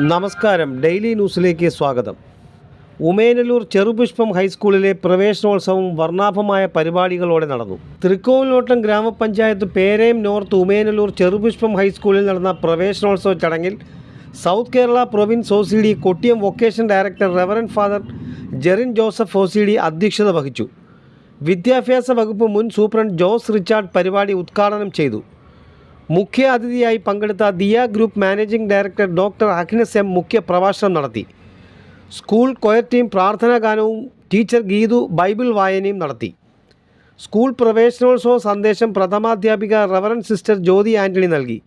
നമസ്കാരം. ഡെയിലി ന്യൂസിലേക്ക് സ്വാഗതം. ഉമേനല്ലൂർ ചെറുപുഷ്പം ഹൈസ്കൂളിലെ പ്രവേശനോത്സവം വർണാഭമായ പരിപാടികളോടെ നടന്നു. തൃക്കോവിലോട്ടം ഗ്രാമപഞ്ചായത്ത് പേരയം നോർത്ത് ഉമേനല്ലൂർ ചെറുപുഷ്പം ഹൈസ്കൂളിൽ നടന്ന പ്രവേശനോത്സവ ചടങ്ങിൽ South Kerala Province O C D Kottiyam vocation director Reverend Father Jerin Joseph O C D അധ്യക്ഷത വഹിച്ചു. വിദ്യാഭ്യാസ വകുപ്പ് മുൻ സൂപ്രണ്ട് ജോസ് റിച്ചാർഡ് പരിപാടി ഉദ്ഘാടനം ചെയ്തു. മുഖ്യ അതിഥിയായി പങ്കെടുത്ത Diya group managing director doctor Akhinas M മുഖ്യ പ്രഭാഷണം നടത്തി. സ്കൂൾ കൊയർ ടീം പ്രാർത്ഥനാ ഗാനവും ടീച്ചർ ഗീതു ബൈബിൾ വായനയും നടത്തി. സ്കൂൾ പ്രവേശനോത്സവ സന്ദേശം പ്രഥമാധ്യാപിക റവറൻ സിസ്റ്റർ ജ്യോതി ആന്റണി നൽകി.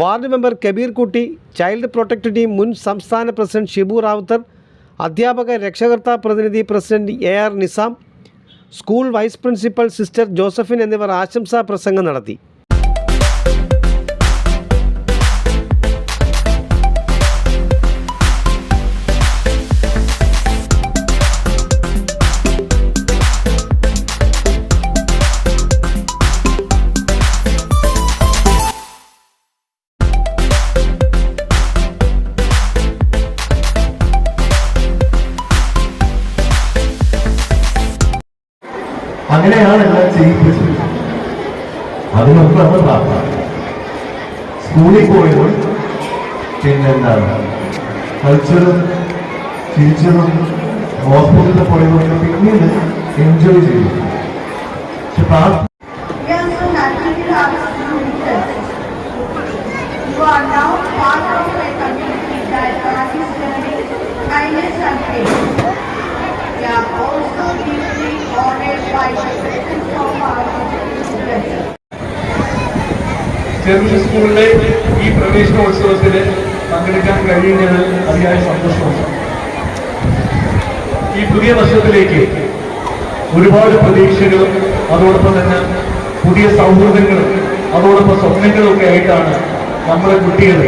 വാർഡ് മെമ്പർ കബീർ കുട്ടി ചൈൽഡ് പ്രൊട്ടക്ട് ടീം മുൻ സംസ്ഥാന പ്രസിഡന്റ് ഷിബു റാവുത്തർ അധ്യാപക രക്ഷകർത്താ പ്രതിനിധി president A R Nizam school vice principal sister Josephine എന്നിവർ ആശംസാ പ്രസംഗം നടത്തി. അങ്ങനെയാണ് എല്ലാം ചെയ്യിപ്പിച്ചത്. അതിനൊക്കെ നമ്മൾ പ്രാർത്ഥന സ്കൂളിൽ പോയതും പിന്നെന്താണ് കളിച്ചതും ചിരിച്ചതും ഹോസ്പിറ്റലിൽ പോയതും പിന്നീട് എൻജോയ് ചെയ്തു. പക്ഷെ പ്രാർത്ഥന We ചെറുപുഴ സ്കൂളിലെ ഈ പ്രവേശനോത്സവത്തിൽ പങ്കെടുക്കാൻ കഴിയുന്നത് അതിയായ സന്തോഷമാണ് ഈ പുതിയ വർഷത്തിലേക്ക് ഒരുപാട് പ്രതീക്ഷകളും അതോടൊപ്പം തന്നെ പുതിയ സൗഹൃദങ്ങളും അതോടൊപ്പം സ്വപ്നങ്ങളും ഒക്കെ ആയിട്ടാണ് നമ്മുടെ കുട്ടികൾ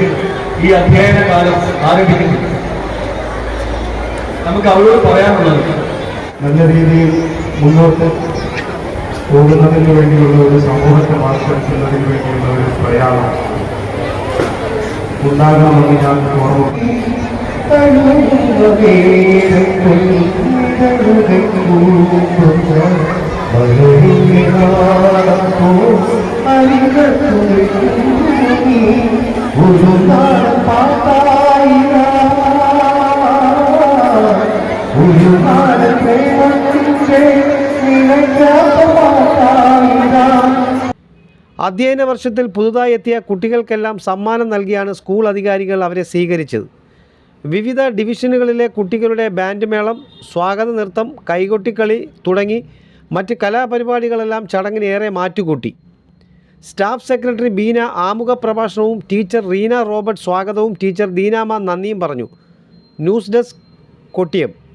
ഈ അധ്യയന കാലം ആരംഭിക്കുന്നത്. നമുക്ക് അവരോട് പറയാനുള്ളത് നല്ല രീതിയിൽ മുന്നോട്ട് പോകുന്നതിന് വേണ്ടിയുള്ള ഒരു സമൂഹത്തെ മാറ്റിയെടുക്കുന്നതിന് വേണ്ടിയുള്ള പ്രയാണം ഉണ്ടാകണമെന്ന് ഞാൻ ഒരു നാൾ പ്രേമത്തിന്റെ പാട്ടായിരാ അധ്യയന വർഷത്തിൽ പുതുതായി എത്തിയ കുട്ടികൾക്കെല്ലാം സമ്മാനം നൽകിയാണ് സ്കൂൾ അധികാരികൾ അവരെ സ്വീകരിച്ചത്. വിവിധ ഡിവിഷനുകളിലെ കുട്ടികളുടെ ബാൻഡ് മേളം സ്വാഗത നൃത്തം കൈകൊട്ടിക്കളി തുടങ്ങി മറ്റ് കലാപരിപാടികളെല്ലാം ചടങ്ങിന് ഏറെ മാറ്റുകൂട്ടി. സ്റ്റാഫ് സെക്രട്ടറി ബീന ആമുഖ പ്രഭാഷണവും ടീച്ചർ റീന റോബർട്ട് സ്വാഗതവും ടീച്ചർ ദീനാമ നന്ദിയും പറഞ്ഞു. News desk Kottiyam.